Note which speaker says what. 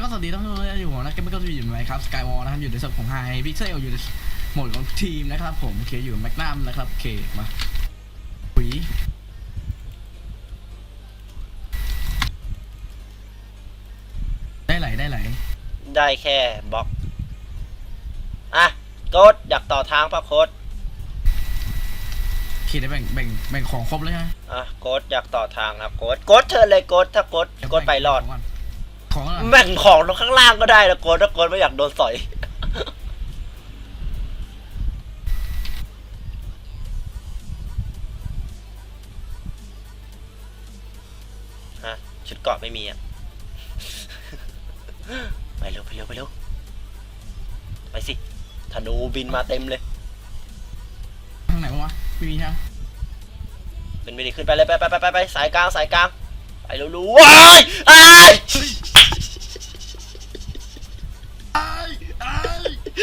Speaker 1: สวัสดีท่านผู้ชมที่อยู่นะเกมเมอร์ก็อยู่ไหมครับสกายวอลนะครับอยู่ในส่วนของไฮพิกเซลอยู่ในโหมดของทีมนะครับผมโอเคอยู่แมกนัมนะครับโอเคมาหุยได้ไหลได้ไหล
Speaker 2: ได้แค่บล็อก อะโกดอยากต่อทางปะโคด
Speaker 1: โอเคได้แบ่งแบ่งแบ่งของครบเลยฮะ
Speaker 2: อะโกดอยากต่อทางครับโกดโกดเชิญเลยโกดถ้าโกดโกดไปรอด
Speaker 1: ของก่อน ของอะไร
Speaker 2: แบ่งของลงข้างล่างก็ได้นะโกดถ้าโกดไม่อยากโดนสอย ฮะ ชุดเกราะไม่มีอะ ไปเร็วไปเร็วไปเร็วไปสิธนูบินมาเต็มเลย
Speaker 1: ทางไหนบ้างวะไม่มีฮะ
Speaker 2: เป็นไม่ได้ขึ้นไปเลยไปไปไปไปไปสายกลางสายกลางไปเร็วๆว้ายอ้าย
Speaker 1: เฮ้ย